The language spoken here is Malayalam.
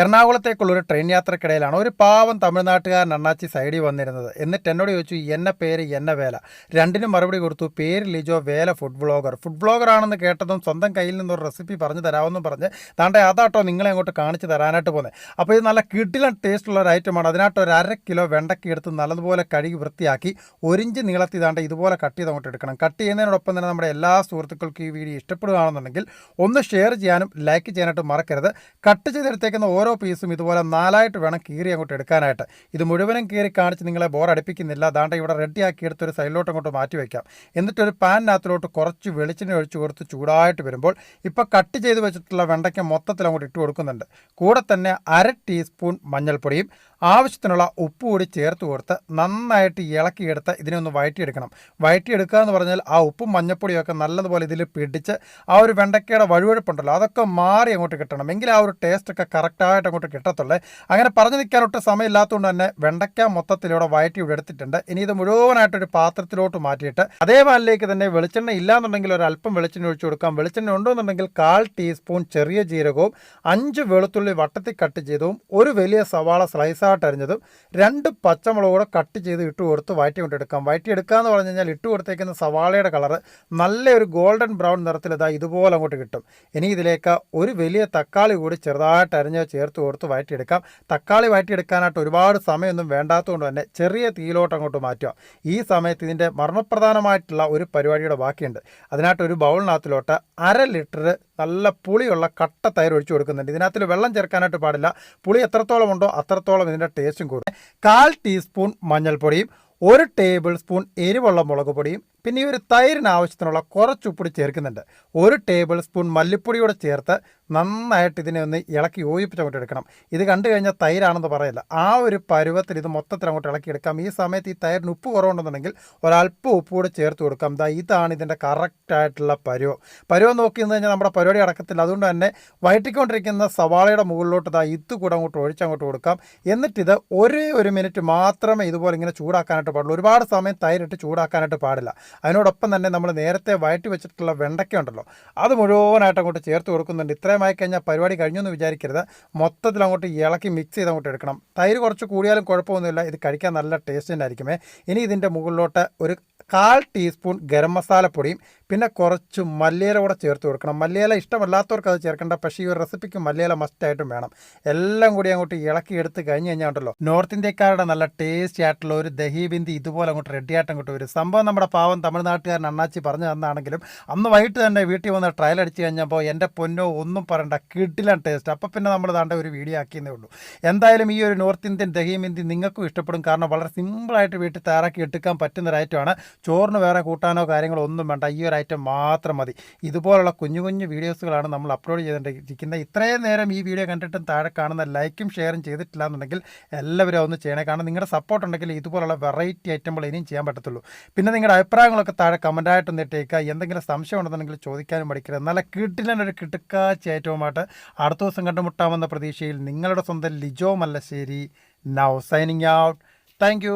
എറണാകുളത്തേക്കുള്ള ഒരു ട്രെയിൻ യാത്രക്കിടയിലാണ് ഒരു പാവം തമിഴ്നാട്ടുകാരൻ അണ്ണാച്ചി സൈഡിൽ വന്നിരുന്നത്. എന്നിട്ട് എന്നോട് ചോദിച്ചു എന്നെ പേര് എന്നെ വേല. രണ്ടിനും മറുപടി കൊടുത്തു പേര് ലിജോ വേല ഫുഡ് ബ്ലോഗർ ഫുഡ് ബ്ലോഗർ ആണെന്ന് കേട്ടതും സ്വന്തം കയ്യിൽ നിന്നൊരു റെസിപ്പി പറഞ്ഞു തരാമെന്നും പറഞ്ഞ് താണ്ടെ അതാട്ടോ നിങ്ങളെ അങ്ങോട്ട് കാണിച്ച് തരാനായിട്ട് പോകുന്നത് അപ്പോൾ ഇത് നല്ല കിടിലൻ ടേസ്റ്റുള്ള ഒരു ഐറ്റമാണ്. അതിനായിട്ട് ഒരു അര കിലോ വെണ്ടയ്ക്ക എടുത്ത് നല്ലതുപോലെ കഴുകി വൃത്തിയാക്കി ഒരിഞ്ച് നീളത്തിൽ താണ്ടെ ഇതുപോലെ കട്ട് ചെയ്ത് അങ്ങോട്ട് എടുക്കണം. കട്ട് ചെയ്യുന്നതിനോടൊപ്പം തന്നെ നമ്മുടെ എല്ലാ സുഹൃത്തുക്കൾക്കും ഈ വീഡിയോ ഇഷ്ടപ്പെടുകയാണെന്നുണ്ടെങ്കിൽ ഒന്ന് ഷെയർ ചെയ്യാനും ലൈക്ക് ചെയ്യാനായിട്ട് മറക്കരുത്. കട്ട് ചെയ്തെടുത്തേക്കുന്ന ഓരോ പീസും ഇതുപോലെ നാലായിട്ട് വേണം കീറി അങ്ങോട്ട് എടുക്കാനായിട്ട്. ഇത് മുഴുവനും കീറി കാണിച്ച് നിങ്ങളെ ബോർ അടുപ്പിക്കുന്നില്ല. ദാണ്ട ഇവിടെ റെഡിയാക്കി എടുത്തൊരു സൈഡിലോട്ട് അങ്ങോട്ട് മാറ്റി വയ്ക്കാം എന്നിട്ടൊരു പാനിനകത്തിലോട്ട് കുറച്ച് വെളിച്ചെണ്ണ ഒഴിച്ച് കൊടുത്ത് ചൂടായിട്ട് വരുമ്പോൾ ഇപ്പോൾ കട്ട് ചെയ്ത് വെച്ചിട്ടുള്ള വെണ്ടയ്ക്ക മൊത്തത്തിൽ അങ്ങോട്ട് ഇട്ട് കൊടുക്കുന്നുണ്ട്. കൂടെ തന്നെ അര ടീസ്പൂൺ മഞ്ഞൾപ്പൊടിയും ആവശ്യത്തിനുള്ള ഉപ്പ് കൂടി ചേർത്ത് കൊടുത്ത് നന്നായിട്ട് ഇളക്കിയെടുത്ത് ഇതിനെ ഒന്ന് വഴറ്റിയെടുക്കണം. വഴറ്റിയെടുക്കുക എന്ന് പറഞ്ഞാൽ ആ ഉപ്പും മഞ്ഞപ്പൊടിയൊക്കെ നല്ലതുപോലെ ഇതിൽ പിടിച്ച് ആ ഒരു വെണ്ടയ്ക്കയുടെ വഴുവഴുപ്പുണ്ടല്ലോ അതൊക്കെ മാറി അങ്ങോട്ട് കിട്ടണം. എങ്കിൽ ആ ഒരു ടേസ്റ്റൊക്കെ കറക്റ്റായിട്ട് അങ്ങോട്ട് കിട്ടത്തുള്ളേ. അങ്ങനെ പറഞ്ഞു നിൽക്കാൻ സമയമില്ലാത്തതുകൊണ്ട് തന്നെ വെണ്ടയ്ക്ക മൊത്തത്തിലൂടെ വയറ്റി ഇവിടെ എടുത്തിട്ടുണ്ട്. ഇനി ഇത് മുഴുവനായിട്ടൊരു പാത്രത്തിലോട്ട് മാറ്റിയിട്ട് അതേ പാനിലേക്ക് തന്നെ വെളിച്ചെണ്ണ ഇല്ലാന്നുണ്ടെങ്കിൽ ഒരു അല്പം വെളിച്ചെണ്ണ ഒഴിച്ചു കൊടുക്കാം. വെളിച്ചെണ്ണ ഉണ്ടെന്നുണ്ടെങ്കിൽ കാൽ ടീസ്പൂൺ ചെറിയ ജീരകവും അഞ്ച് വെളുത്തുള്ളി വട്ടത്തിൽ കട്ട് ചെയ്തതും ഒരു വലിയ സവാള സ്ലൈസായിട്ട് അരിഞ്ഞതും രണ്ട് പച്ചമുളക് കൂടെ കട്ട് ചെയ്ത് ഇട്ട് കൊടുത്ത് വഴറ്റി കൊണ്ടെടുക്കാം വഴറ്റി എടുക്കുക എന്ന് പറഞ്ഞു കഴിഞ്ഞാൽ ഇട്ട് കൊടുത്തേക്കുന്ന സവാളയുടെ കളറ് നല്ലൊരു ഗോൾഡൻ ബ്രൗൺ നിറത്തിൽ ഇതാ ഇതുപോലെ അങ്ങോട്ട് കിട്ടും. ഇനി ഇതിലേക്ക് ഒരു വലിയ തക്കാളി കൂടി ചെറുതായിട്ട് അരിഞ്ഞ് ചേർത്ത് കൊടുത്ത് വഴറ്റിയെടുക്കാം. തക്കാളി വഴറ്റിയെടുക്കാനായിട്ട് ഒരുപാട് സമയമൊന്നും വേണ്ടാത്തതുകൊണ്ട് തന്നെ ചെറിയ തീയിലോട്ട് അങ്ങോട്ട് മാറ്റുക. ഈ സമയത്ത് ഇതിന്റെ മർമ്മപ്രധാനമായിട്ടുള്ള ഒരു പരിപാടിയുടെ ബാക്കിയുണ്ട്. അതിനായിട്ട് ഒരു ബൗളിനകത്തിലോട്ട് അര ലിറ്റർ നല്ല പുളിയുള്ള കട്ട തൈര് ഒഴിച്ചു കൊടുക്കുന്നുണ്ട്. ഇതിനകത്തിൽ വെള്ളം ചേർക്കാനായിട്ട് പാടില്ല. പുളി എത്രത്തോളം ഉണ്ടോ അത്രത്തോളം ഇതിന്റെ ടേസ്റ്റും കൂടും. കാൽ ടീസ്പൂൺ മഞ്ഞൾപ്പൊടിയും ഒരു ടേബിൾ സ്പൂൺ എരിവുള്ള മുളക് പൊടിയും പിന്നെ ഈ ഒരു തൈരിന് ആവശ്യത്തിനുള്ള കുറച്ച് ചേർക്കുന്നുണ്ട്. ഒരു ടേബിൾ സ്പൂൺ മല്ലിപ്പൊടിയോടെ ചേർത്ത് നന്നായിട്ട് ഇതിനെ ഒന്ന് ഇളക്കി യോജിപ്പിച്ച് അങ്ങോട്ട് എടുക്കണം. ഇത് കണ്ടു കഴിഞ്ഞാൽ തൈരാണെന്ന് പറയില്ല. ആ ഒരു പരുവത്തിൽ ഇത് മൊത്തത്തിൽ അങ്ങോട്ട് ഇളക്കി എടുക്കാം. ഈ സമയത്ത് ഈ തൈരിന് ഉപ്പ് കുറവുണ്ടെന്നുണ്ടെങ്കിൽ ഒരല്പം ഉപ്പ് കൂടെ ചേർത്ത് കൊടുക്കാം. ദാ ഇതാണ് ഇതിന്റെ കറക്റ്റായിട്ടുള്ള പരുവം. പരുവം നോക്കി നിന്ന് കഴിഞ്ഞാൽ നമ്മുടെ പരിപാടി അടക്കത്തില്ല. അതുകൊണ്ട് തന്നെ വയറ്റിക്കൊണ്ടിരിക്കുന്ന സവാളയുടെ മുകളിലോട്ട് ദാ ഇത് കൂടെ അങ്ങോട്ട് ഒഴിച്ചങ്ങോട്ട് കൊടുക്കാം. എന്നിട്ടിത് ഒരേ ഒരു മിനിറ്റ് മാത്രമേ ഇതുപോലെ ഇങ്ങനെ ചൂടാക്കാനായിട്ട് പാടുള്ളൂ. ഒരുപാട് സമയം തൈരിട്ട് ചൂടാക്കാനായിട്ട് പാടില്ല. അതിനോടൊപ്പം തന്നെ നമ്മൾ നേരത്തെ വയറ്റി വെച്ചിട്ടുള്ള വെണ്ടയ്ക്ക ഉണ്ടല്ലോ അത് മുഴുവനായിട്ട് അങ്ങോട്ട് ചേർത്ത് കൊടുക്കുന്നുണ്ട്. ഇത്രയുമായി കഴിഞ്ഞാൽ പരിപാടി കഴിഞ്ഞു എന്ന് വിചാരിക്കരുത്. മൊത്തത്തിൽ അങ്ങോട്ട് ഇളക്കി മിക്സ് ചെയ്ത് അങ്ങോട്ട് എടുക്കണം. തൈര് കുറച്ച് കൂടിയാലും കുഴപ്പമൊന്നുമില്ല. ഇത് കഴിക്കാൻ നല്ല ടേസ്റ്റ് തന്നെ ആയിരിക്കുമേ. ഇനി ഇതിന്റെ മുകളിലോട്ട് ഒരു കാൽ ടീസ്പൂൺ ഗരം മസാലപ്പൊടിയും പിന്നെ കുറച്ച് മല്ലിയില കൂടെ ചേർത്ത് കൊടുക്കണം. മല്ലിയില ഇഷ്ടമല്ലാത്തവർക്ക് അത് ചേർക്കേണ്ട പക്ഷേ ഈ ഒരു റെസിപ്പിക്ക് മല്ലിയില മസ്റ്റായിട്ടും വേണം. എല്ലാം കൂടി അങ്ങോട്ട് ഇളക്കി എടുത്ത് കഴിഞ്ഞ് കഴിഞ്ഞാൽ ഉണ്ടല്ലോ നോർത്ത് ഇന്ത്യക്കാരുടെ നല്ല ടേസ്റ്റി ആയിട്ടുള്ള ഒരു ദഹി ബിന്ദി ഇതുപോലെ അങ്ങോട്ട് റെഡി ആയിട്ട് അങ്ങോട്ട് വരും. സംഭവം നമ്മുടെ പാവം തമിഴ്നാട്ടുകാരൻ അണ്ണാച്ചി പറഞ്ഞു തന്നാണെങ്കിലും അന്ന് വൈകിട്ട് തന്നെ വീട്ടിൽ വന്ന് ട്രയൽ അടിച്ച് കഴിഞ്ഞപ്പോൾ എന്റെ പൊന്നോ ഒന്നും പറയണ്ട കിട്ടില്ല ടേസ്റ്റ് അപ്പോൾ പിന്നെ നമ്മൾ താണ്ട ഒരു വീഡിയോ ആക്കിയെന്നേ ഉള്ളൂ. എന്തായാലും ഈ ഒരു നോർത്ത് ഇന്ത്യൻ ദഹി ബിന്ദി നിങ്ങൾക്കും ഇഷ്ടപ്പെടും. കാരണം വളരെ സിമ്പിളായിട്ട് വീട്ടിൽ തയ്യാറാക്കി എടുക്കാൻ പറ്റുന്ന ഒരു ഐറ്റമാണ് ചോറിന് വേറെ കൂട്ടാനോ കാര്യങ്ങളോ ഒന്നും വേണ്ട. ഈ ഒരു ഐറ്റം മാത്രം മതി. ഇതുപോലുള്ള കുഞ്ഞു കുഞ്ഞു വീഡിയോസുകളാണ് നമ്മൾ അപ്ലോഡ് ചെയ്തുകൊണ്ടിരിക്കുന്നത് ഇത്രയും നേരം ഈ വീഡിയോ കണ്ടിട്ടും താഴെ കാണുന്ന ലൈക്കും ഷെയറും ചെയ്തിട്ടില്ല എന്നുണ്ടെങ്കിൽ എല്ലാവരും ഒന്ന് ചെയ്യണേ. കാരണം നിങ്ങളുടെ സപ്പോർട്ട് ഉണ്ടെങ്കിൽ ഇതുപോലുള്ള വെറൈറ്റി ഐറ്റങ്ങൾ ഇനിയും ചെയ്യാൻ പറ്റത്തുള്ളൂ. പിന്നെ നിങ്ങളുടെ അഭിപ്രായങ്ങളൊക്കെ താഴെ കമന്റായിട്ട് നിട്ടേക്കുക എന്തെങ്കിലും സംശയം ഉണ്ടെന്നുണ്ടെങ്കിൽ ചോദിക്കാനും പഠിക്കരുത് നല്ല കിട്ടിലൊരു കിട്ടുക്കാച്ച ഏറ്റവുമായിട്ട് അടുത്ത ദിവസം കണ്ടുമുട്ടാമെന്ന പ്രതീക്ഷയിൽ നിങ്ങളുടെ സ്വന്തം Lijo Mallassery now signing out thank